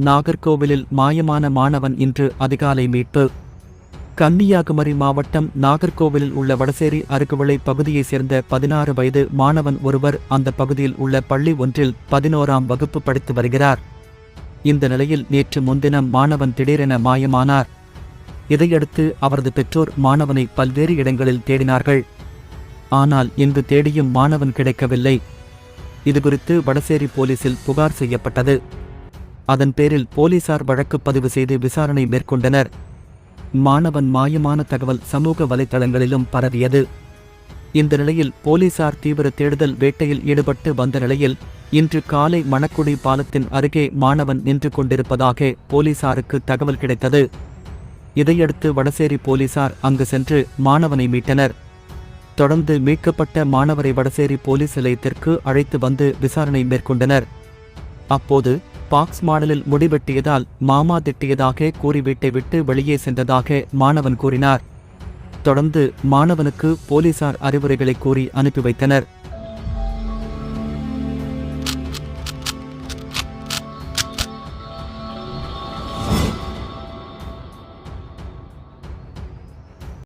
நாகர்கோவிலில் மாயமான மாணவன் இன்று அதிகாலை மீட்பு. கன்னியாகுமரி மாவட்டம் நாகர்கோவிலில் உள்ள வடசேரி அருகுவிளை பகுதியைச் சேர்ந்த பதினாறு வயது மாணவன் ஒருவர் அந்த பகுதியில் உள்ள பள்ளி ஒன்றில் பதினோராம் வகுப்பு படித்து வருகிறார். இந்த நிலையில் நேற்று முன்தினம் மாணவன் திடீரென மாயமானார். இதையடுத்து அவரது பெற்றோர் மாணவனை பல்வேறு இடங்களில் தேடினார்கள். ஆனால் எங்கு தேடியும் மாணவன் கிடைக்கவில்லை. இதுகுறித்து வடசேரி போலீசில் புகார் செய்யப்பட்டது. அதன் பேரில் போலீசார் வழக்கு பதிவு செய்து விசாரணை மேற்கொண்டனர். மாணவன் மாயமான தகவல் சமூக வலைதளங்களிலும் பரவியது. இந்த நிலையில் போலீசார் தீவிர தேடுதல் வேட்டையில் ஈடுபட்டு வந்த நிலையில் இன்று காலை மணக்குடி பாலத்தின் அருகே மாணவன் நின்று கொண்டிருப்பதாக போலீசாருக்கு தகவல் கிடைத்தது. இதையடுத்து வடசேரி போலீசார் அங்கு சென்று மாணவனை மீட்டனர். தொடர்ந்து மீட்கப்பட்ட மாணவரை வடசேரி போலீஸ் நிலையத்திற்கு அழைத்து வந்து விசாரணை மேற்கொண்டனர். அப்போது பாக்ஸ் மாடலில் முடிவெட்டியதால் மாமா திட்டியதாக கூறி வீட்டை விட்டு வெளியே சென்றதாக மாணவன் கூறினார். தொடர்ந்து மாணவனுக்கு போலீசார் அறிவுரைகளை கூறி அனுப்பி வைத்தனர்.